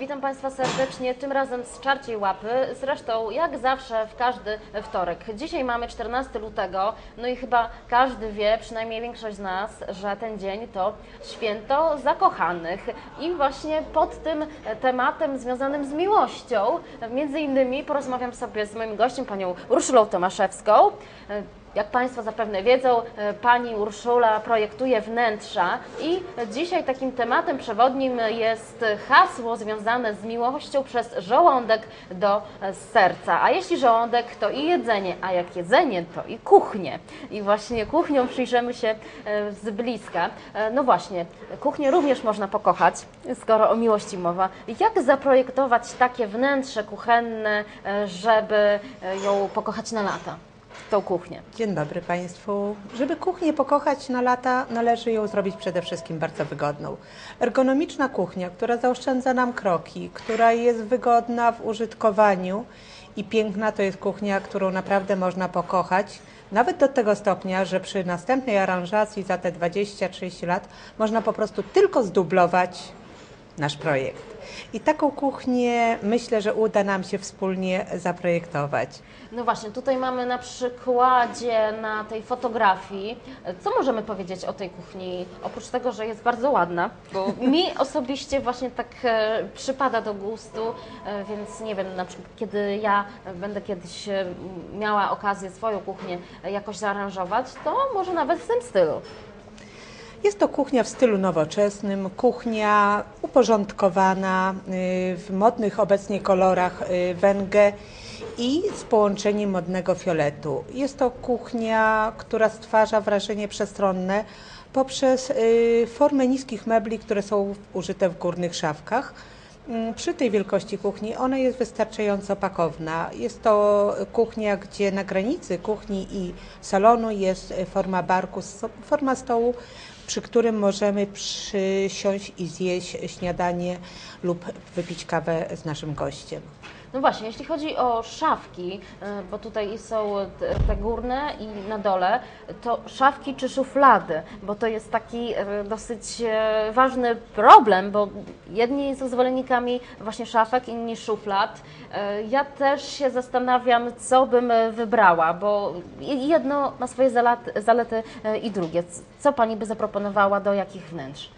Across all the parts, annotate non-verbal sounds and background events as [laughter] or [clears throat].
Witam Państwa serdecznie, tym razem z Czarciej Łapy. Zresztą, jak zawsze, w każdy wtorek. Dzisiaj mamy 14 lutego, no i chyba każdy wie, przynajmniej większość z nas, że ten dzień to święto zakochanych. I właśnie pod tym tematem związanym z miłością, między innymi porozmawiam sobie z moim gościem, panią Urszulą Tomaszewską. Jak Państwo zapewne wiedzą, e, pani Urszula projektuje wnętrza i dzisiaj takim tematem przewodnim jest hasło związane z miłością przez żołądek do e, serca. A jeśli żołądek, to i jedzenie, a jak jedzenie, to i kuchnię. I właśnie kuchnią przyjrzymy się e, z bliska. No właśnie, kuchnię również można pokochać, skoro o miłości mowa. Jak zaprojektować takie wnętrze kuchenne, żeby ją pokochać na lata? Tą kuchnię. Dzień dobry Państwu. Żeby kuchnię pokochać na lata, należy ją zrobić przede wszystkim bardzo wygodną. Ergonomiczna kuchnia, która zaoszczędza nam kroki, która jest wygodna w użytkowaniu i piękna, to jest kuchnia, którą naprawdę można pokochać. Nawet do tego stopnia, że przy następnej aranżacji za te 20-30 lat można po prostu tylko zdublować nasz projekt. I taką kuchnię myślę, że uda nam się wspólnie zaprojektować. No właśnie, tutaj mamy na przykładzie na tej fotografii, co możemy powiedzieć o tej kuchni, oprócz tego, że jest bardzo ładna, bo [laughs] mi osobiście właśnie tak e, przypada do gustu, e, więc nie wiem, na przykład kiedy ja będę kiedyś e, miała okazję swoją kuchnię jakoś zaaranżować, to może nawet w tym stylu. Jest to kuchnia w stylu nowoczesnym, kuchnia uporządkowana y, w modnych obecnie kolorach y, węgę i z połączeniem modnego fioletu. Jest to kuchnia, która stwarza wrażenie przestronne poprzez y, formę niskich mebli, które są użyte w górnych szafkach. Mm, Przy tej wielkości kuchni ona jest wystarczająco pakowna. Jest to kuchnia, gdzie na granicy kuchni i salonu jest forma barku, forma stołu, przy którym możemy przysiąść i zjeść śniadanie lub wypić kawę z naszym gościem. No właśnie, jeśli chodzi o szafki, e, bo tutaj są te- górne i na dole, to szafki czy szuflady, bo to jest taki e, dosyć e, ważny problem, bo jedni są zwolennikami właśnie szafek, inni szuflad. Ja też się zastanawiam, co bym wybrała, bo jedno ma swoje zalety, i drugie. Co Pani by zaproponowała do jakich wnętrz?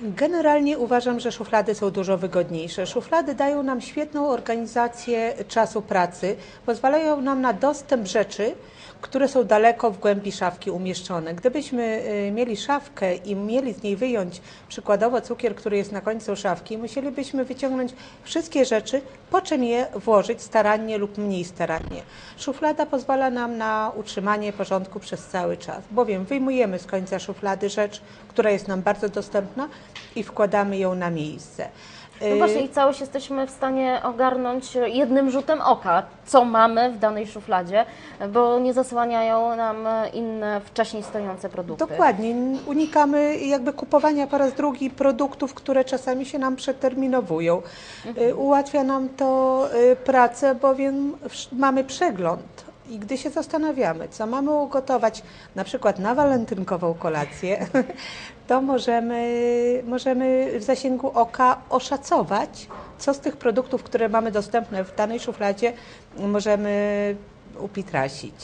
Generalnie uważam, że szuflady są dużo wygodniejsze. Szuflady dają nam świetną organizację czasu pracy, pozwalają nam na dostęp rzeczy, które są daleko w głębi szafki umieszczone. Gdybyśmy y, mieli szafkę i mieli z niej wyjąć przykładowo cukier, który jest na końcu szafki, musielibyśmy wyciągnąć wszystkie rzeczy, po czym je włożyć starannie lub mniej starannie. Szuflada pozwala nam na utrzymanie porządku przez cały czas, bowiem wyjmujemy z końca szuflady rzecz, która jest nam bardzo dostępna i wkładamy ją na miejsce. No Y, właśnie i całość jesteśmy w stanie ogarnąć jednym rzutem oka, co mamy w danej szufladzie, bo nie zasłaniają nam inne wcześniej stojące produkty. Dokładnie. Unikamy jakby kupowania po raz drugi produktów, które czasami się nam przeterminowują. Y, Ułatwia nam to y, pracę, bowiem mamy przegląd. I gdy się zastanawiamy, co mamy ugotować na przykład na walentynkową kolację, [laughs] to możemy, możemy w zasięgu oka oszacować, co z tych produktów, które mamy dostępne w danej szufladzie, możemy upitrasić.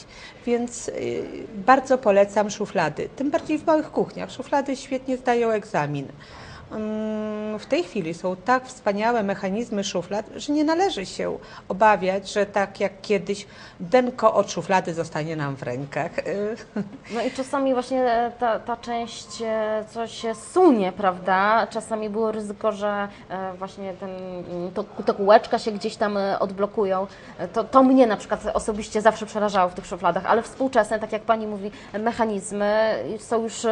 Więc y, bardzo polecam szuflady, tym bardziej w małych kuchniach. Szuflady świetnie zdają egzamin. W tej chwili są tak wspaniałe mechanizmy szuflad, że nie należy się obawiać, że tak jak kiedyś denko od szuflady zostanie nam w rękach. No i czasami właśnie ta, ta część e, coś się sunie, prawda? Czasami było ryzyko, że e, właśnie ten, mm, to, te kółeczka się gdzieś tam e, odblokują. To, to mnie na przykład osobiście zawsze przerażało w tych szufladach, ale współczesne, tak jak Pani mówi, mechanizmy są już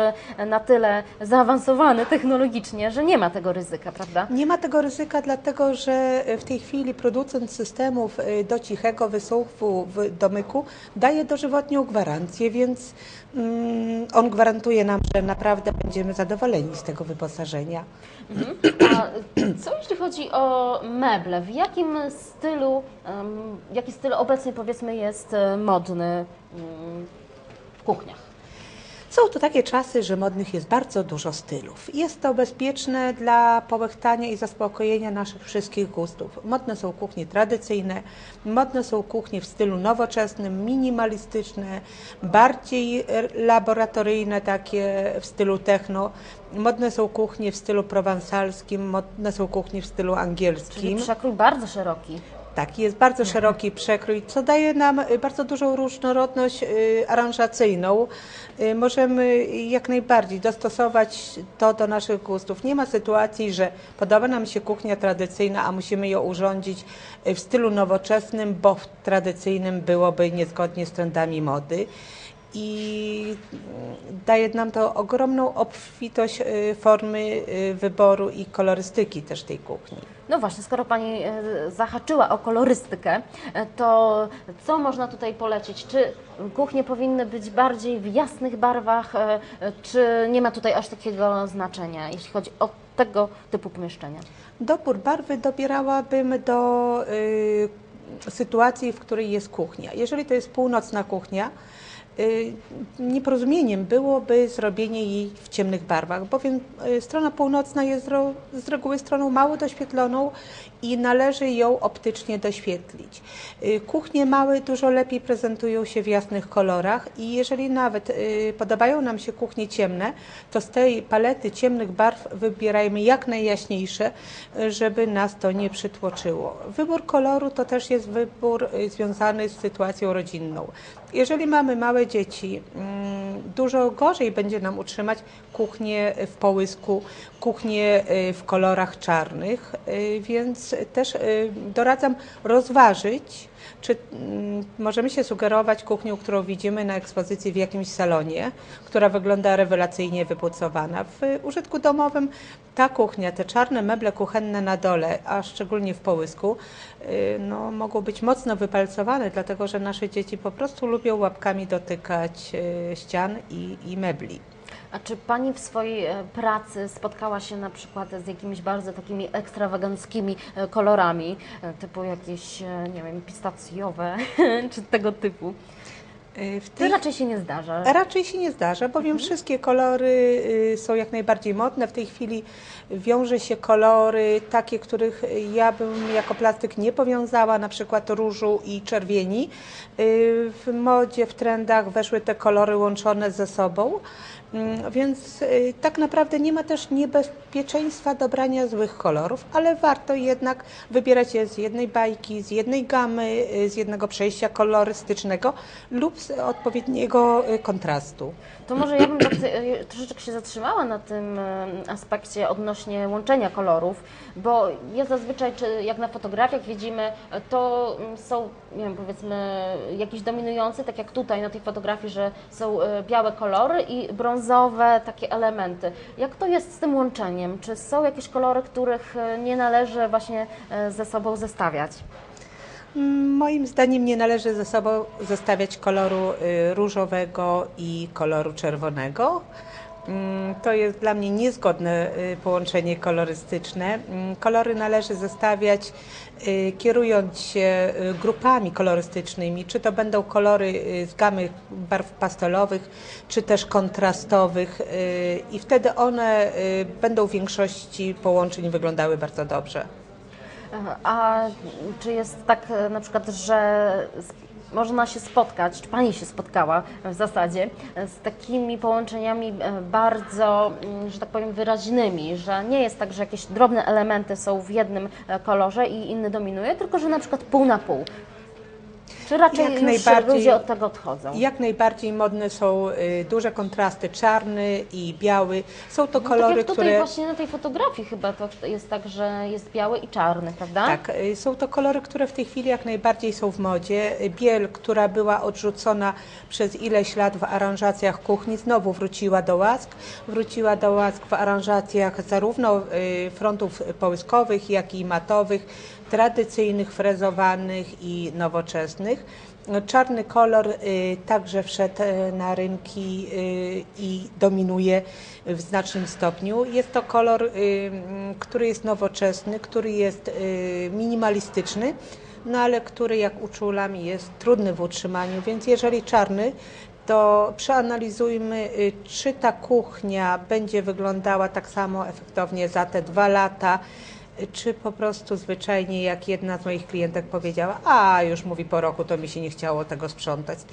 na tyle zaawansowane technologicznie, że nie ma tego ryzyka, prawda? Nie ma tego ryzyka, dlatego że w tej chwili producent systemów y, do cichego wysuwu w domyku daje dożywotnią gwarancję, więc mm, on gwarantuje nam, że naprawdę będziemy zadowoleni z tego wyposażenia. A [clears throat] co jeśli chodzi o meble? W jakim stylu, em, jaki styl obecnie powiedzmy jest e, modny mm, w kuchniach? Są to takie czasy, że modnych jest bardzo dużo stylów. Jest to bezpieczne dla połechtania i zaspokojenia naszych wszystkich gustów. Modne są kuchnie tradycyjne, modne są kuchnie w stylu nowoczesnym, minimalistyczne, bardziej laboratoryjne, takie w stylu techno. Modne są kuchnie w stylu prowansalskim, modne są kuchnie w stylu Czyli angielskim. przekrój bardzo szeroki. Tak, jest bardzo szeroki przekrój, co daje nam y, bardzo dużą różnorodność y, aranżacyjną. Y, Możemy jak najbardziej dostosować to do naszych gustów. Nie ma sytuacji, że podoba nam się kuchnia tradycyjna, a musimy ją urządzić w stylu nowoczesnym, bo w tradycyjnym byłoby niezgodnie z trendami mody. I mm, daje nam to ogromną obfitość y, formy y, wyboru i kolorystyki też tej kuchni. No właśnie, skoro Pani e, zahaczyła o kolorystykę, e, to co można tutaj polecić? Czy kuchnie powinny być bardziej w jasnych barwach, e, czy nie ma tutaj aż takiego znaczenia, jeśli chodzi o tego typu pomieszczenia? Dobór barwy dobierałabym do y, sytuacji, w której jest kuchnia. Jeżeli to jest północna kuchnia, nieporozumieniem byłoby zrobienie jej w ciemnych barwach, bowiem y, strona północna jest z reguły stroną mało doświetloną i należy ją optycznie doświetlić. Y, Kuchnie małe dużo lepiej prezentują się w jasnych kolorach i jeżeli nawet y, podobają nam się kuchnie ciemne, to z tej palety ciemnych barw wybierajmy jak najjaśniejsze, y, żeby nas to nie przytłoczyło. Wybór koloru to też jest wybór y, związany z sytuacją rodzinną. Jeżeli mamy małe dzieci, mm, dużo gorzej będzie nam utrzymać kuchnię w połysku, kuchnię y, w kolorach czarnych, y, więc też y, doradzam rozważyć, czy mm, możemy się sugerować kuchnią, którą widzimy na ekspozycji w jakimś salonie, która wygląda rewelacyjnie wypucowana. W użytku domowym ta kuchnia, te czarne meble kuchenne na dole, a szczególnie w połysku, no, mogą być mocno wypalcowane, dlatego że nasze dzieci po prostu lubią łapkami dotykać y, ścian i, i mebli. A czy Pani w swojej e, pracy spotkała się na przykład z jakimiś bardzo takimi ekstrawaganckimi e, kolorami, e, typu jakieś, e, nie wiem, pistacjowe, [laughs] czy tego typu? Y, W To tej raczej się nie zdarza. Raczej się nie zdarza, bowiem wszystkie kolory y, są jak najbardziej modne. W tej chwili wiąże się kolory takie, których ja bym jako plastyk nie powiązała, na przykład różu i czerwieni. Y, W modzie, w trendach weszły te kolory łączone ze sobą. Mm, Więc y, tak naprawdę nie ma też niebezpieczeństwa dobrania złych kolorów, ale warto jednak wybierać je z jednej bajki, z jednej gamy, y, z jednego przejścia kolorystycznego lub z odpowiedniego y, kontrastu. To może ja bym tak troszeczkę się zatrzymała na tym aspekcie odnośnie łączenia kolorów, bo ja zazwyczaj, czy jak na fotografiach widzimy, to mm, są, nie wiem, powiedzmy, jakiś dominujący, tak jak tutaj na tej fotografii, że są białe kolory i brązowe takie elementy. Jak to jest z tym łączeniem? Czy są jakieś kolory, których e, nie należy właśnie e, ze sobą zestawiać? Mm, Moim zdaniem nie należy ze sobą zestawiać koloru y, różowego i koloru czerwonego. Mm, To jest dla mnie niezgodne y, połączenie kolorystyczne. Mm, Kolory należy zestawiać y, kierując się y, grupami kolorystycznymi, czy to będą kolory z gamy barw pastelowych, czy też kontrastowych i wtedy one będą w większości połączeń wyglądały bardzo dobrze. A czy jest tak e, na przykład, że można się spotkać, czy Pani się spotkała w zasadzie e, z takimi połączeniami e, bardzo, mm, że tak powiem, wyraźnymi, że nie jest tak, że jakieś drobne elementy są w jednym kolorze i inny dominuje, tylko że na przykład pół na pół. Czy raczej Jak już najbardziej. ludzie od tego odchodzą? Jak najbardziej modne są y, duże kontrasty czarny i biały. Są to No tak kolory, jak tutaj które. właśnie na tej fotografii chyba to jest tak, że jest biały i czarny, prawda? Tak, y, są to kolory, które w tej chwili jak najbardziej są w modzie. Y, Biel, która była odrzucona przez ileś lat w aranżacjach kuchni, znowu wróciła do łask. Wróciła do łask w aranżacjach zarówno y, frontów połyskowych, jak i matowych, tradycyjnych, frezowanych i nowoczesnych. Czarny kolor y, także wszedł y, na rynki y, i dominuje w znacznym stopniu. Jest to kolor, który jest nowoczesny, który jest minimalistyczny, no ale który jak uczulam jest trudny w utrzymaniu, więc jeżeli czarny to przeanalizujmy, czy ta kuchnia będzie wyglądała tak samo efektownie za te dwa lata, czy po prostu zwyczajnie, jak jedna z moich klientek powiedziała, a już mówi po roku, to mi się nie chciało tego sprzątać. Z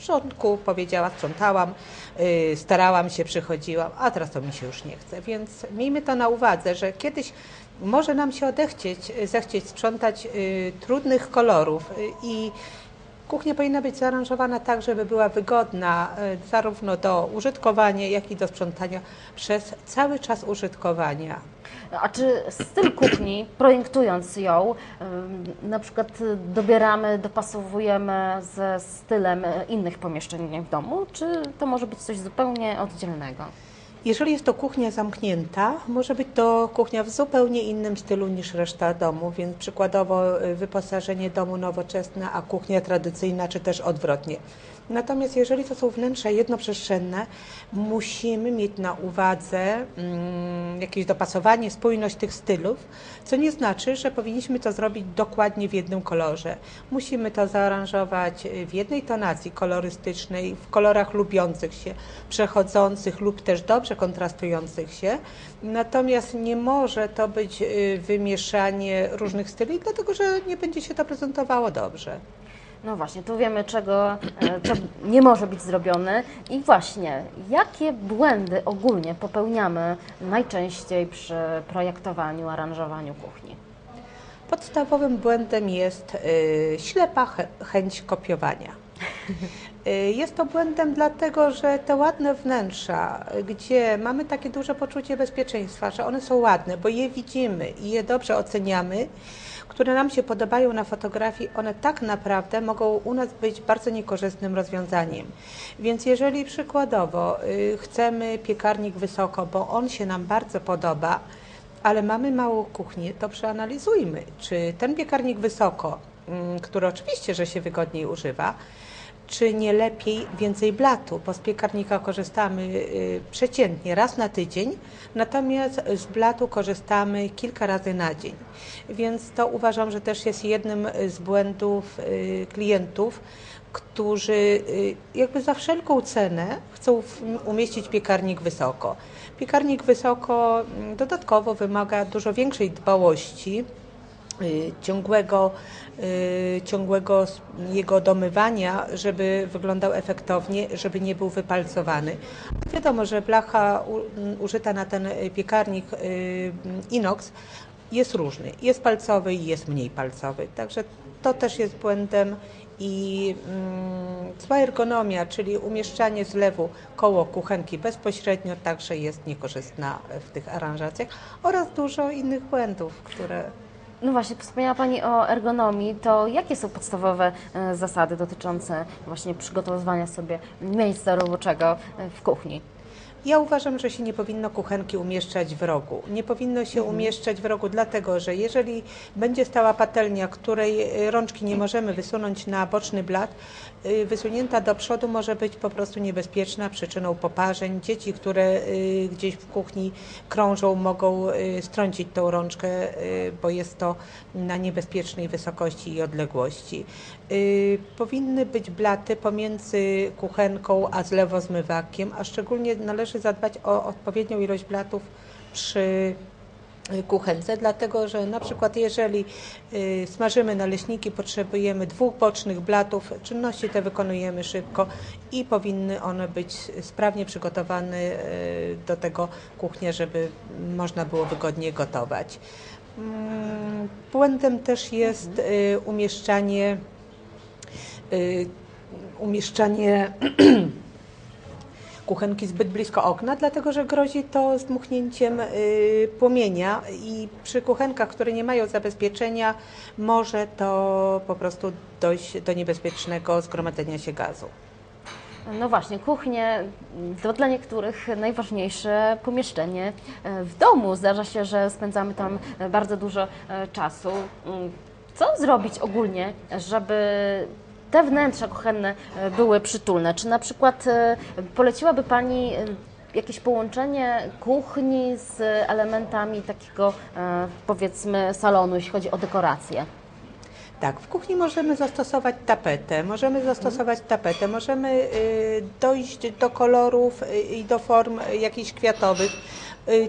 powiedziała, sprzątałam, y, starałam się, przychodziłam, a teraz to mi się już nie chce. Więc miejmy to na uwadze, że kiedyś może nam się odechcieć, zechcieć sprzątać y, trudnych kolorów y, i Kuchnia powinna być zaaranżowana tak, żeby była wygodna e, zarówno do użytkowania, jak i do sprzątania przez cały czas użytkowania. A czy styl kuchni, projektując ją, ym, na przykład dobieramy, dopasowujemy ze stylem innych pomieszczeń w domu, czy to może być coś zupełnie oddzielnego? Jeżeli jest to kuchnia zamknięta, może być to kuchnia w zupełnie innym stylu niż reszta domu, więc przykładowo y, wyposażenie domu nowoczesne, a kuchnia tradycyjna, czy też odwrotnie. Natomiast jeżeli to są wnętrza jednoprzestrzenne, musimy mieć na uwadze mm, jakieś dopasowanie, spójność tych stylów, co nie znaczy, że powinniśmy to zrobić dokładnie w jednym kolorze. Musimy to zaaranżować w jednej tonacji kolorystycznej, w kolorach lubiących się, przechodzących lub też dobrze kontrastujących się. Natomiast nie może to być y, wymieszanie różnych styli, dlatego że nie będzie się to prezentowało dobrze. No właśnie, tu wiemy, czego e, co nie może być zrobione. I właśnie, jakie błędy ogólnie popełniamy najczęściej przy projektowaniu, aranżowaniu kuchni? Podstawowym błędem jest y, ślepa chę- chęć kopiowania. [laughs] Y, Jest to błędem dlatego, że te ładne wnętrza, y, gdzie mamy takie duże poczucie bezpieczeństwa, że one są ładne, bo je widzimy i je dobrze oceniamy, które nam się podobają na fotografii, one tak naprawdę mogą u nas być bardzo niekorzystnym rozwiązaniem. Więc jeżeli przykładowo y, chcemy piekarnik wysoko, bo on się nam bardzo podoba, ale mamy małą kuchnię, to przeanalizujmy, czy ten piekarnik wysoko, mm, który oczywiście, że się wygodniej używa, czy nie lepiej więcej blatu, bo z piekarnika korzystamy y, przeciętnie raz na tydzień, natomiast z blatu korzystamy kilka razy na dzień. Więc to uważam, że też jest jednym z błędów y, klientów, którzy y, jakby za wszelką cenę chcą umieścić piekarnik wysoko. Piekarnik wysoko mm, dodatkowo wymaga dużo większej dbałości, ciągłego, y, ciągłego jego domywania, żeby wyglądał efektownie, żeby nie był wypalcowany. Wiadomo, że blacha użyta na ten y, piekarnik y, inox jest różny. Jest palcowy i jest mniej palcowy. Także to też jest błędem i mm, zła ergonomia, czyli umieszczanie zlewu koło kuchenki bezpośrednio także jest niekorzystna w tych aranżacjach oraz dużo innych błędów, które No właśnie, wspomniała Pani o ergonomii, to jakie są podstawowe e, zasady dotyczące właśnie przygotowywania sobie miejsca roboczego e, w kuchni? Ja uważam, że się nie powinno kuchenki umieszczać w rogu. Nie powinno się umieszczać w rogu, dlatego że jeżeli będzie stała patelnia, której y, rączki nie możemy wysunąć na boczny blat, y, wysunięta do przodu może być po prostu niebezpieczna, przyczyną poparzeń. Dzieci, które y, gdzieś w kuchni krążą, mogą strącić tą rączkę, bo jest to na niebezpiecznej wysokości i odległości. Powinny być blaty pomiędzy kuchenką a zlewozmywakiem, a szczególnie należy zadbać o odpowiednią ilość blatów przy y, kuchence, dlatego że na przykład jeżeli y, smażymy naleśniki, potrzebujemy dwóch bocznych blatów, czynności te wykonujemy szybko i powinny one być sprawnie przygotowane y, do tego kuchnia, żeby można było wygodnie gotować. Mm, Błędem też jest y, umieszczanie umieszczanie [clears throat] kuchenki zbyt blisko okna, dlatego że grozi to zdmuchnięciem y, płomienia i przy kuchenkach, które nie mają zabezpieczenia, może to po prostu dojść do niebezpiecznego zgromadzenia się gazu. No właśnie, kuchnie to dla niektórych najważniejsze pomieszczenie w domu. Zdarza się, że spędzamy tam bardzo dużo e, czasu. Mm, Co zrobić ogólnie, żeby te wnętrza kuchenne e, były przytulne? Czy na przykład e, poleciłaby Pani e, jakieś połączenie kuchni z elementami takiego, powiedzmy, salonu, jeśli chodzi o dekorację? Tak, w kuchni możemy zastosować tapetę, możemy zastosować tapetę, możemy y, dojść do kolorów y, i do form jakichś kwiatowych,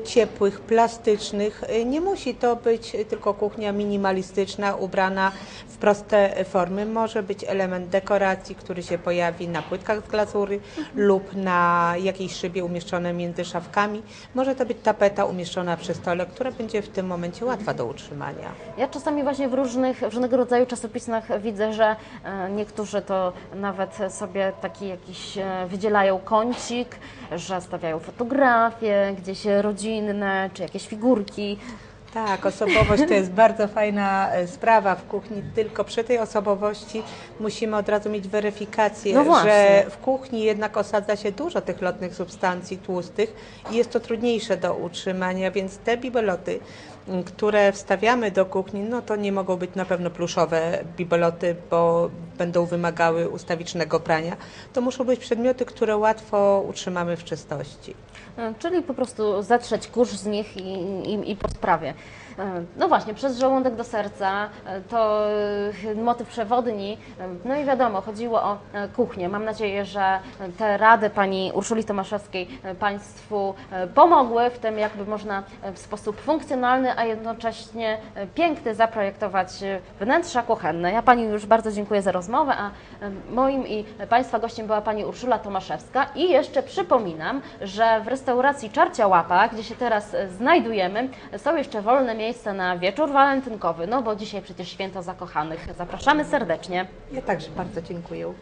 ciepłych, plastycznych. Y, Nie musi to być tylko kuchnia minimalistyczna, ubrana w proste formy. Może być element dekoracji, który się pojawi na płytkach z glazury lub na jakiejś szybie umieszczone między szafkami. Może to być tapeta umieszczona przy stole, która będzie w tym momencie łatwa do utrzymania. Ja czasami właśnie w różnych, w różnego rodzaju czasopismach widzę, że e, niektórzy to nawet sobie taki jakiś e, wydzielają kącik, że stawiają fotografie gdzieś rodzinne, czy jakieś figurki. Tak, osobowość to jest bardzo fajna e, sprawa w kuchni, tylko przy tej osobowości musimy od razu mieć weryfikację, No że w kuchni jednak osadza się dużo tych lotnych substancji tłustych i jest to trudniejsze do utrzymania, więc te bibeloty, które wstawiamy do kuchni, no to nie mogą być na pewno pluszowe bibeloty, bo będą wymagały ustawicznego prania. To muszą być przedmioty, które łatwo utrzymamy w czystości. Czyli po prostu zetrzeć kurz z nich i, i, i po sprawie. E, No właśnie, przez żołądek do serca e, to e, motyw przewodni. No i wiadomo, chodziło o kuchnię. Mam nadzieję, że te rady pani Urszuli Tomaszewskiej Państwu pomogły w tym, jakby można w sposób funkcjonalny, a jednocześnie piękny zaprojektować wnętrza kuchenne. Ja Pani już bardzo dziękuję za rozmowę, a moim i Państwa gościem była Pani Urszula Tomaszewska i jeszcze przypominam, że w restauracji Czarcia Łapa, gdzie się teraz znajdujemy, są jeszcze wolne miejsca na wieczór walentynkowy, no bo dzisiaj przecież święto zakochanych. Zapraszamy serdecznie. Ja także bardzo dziękuję.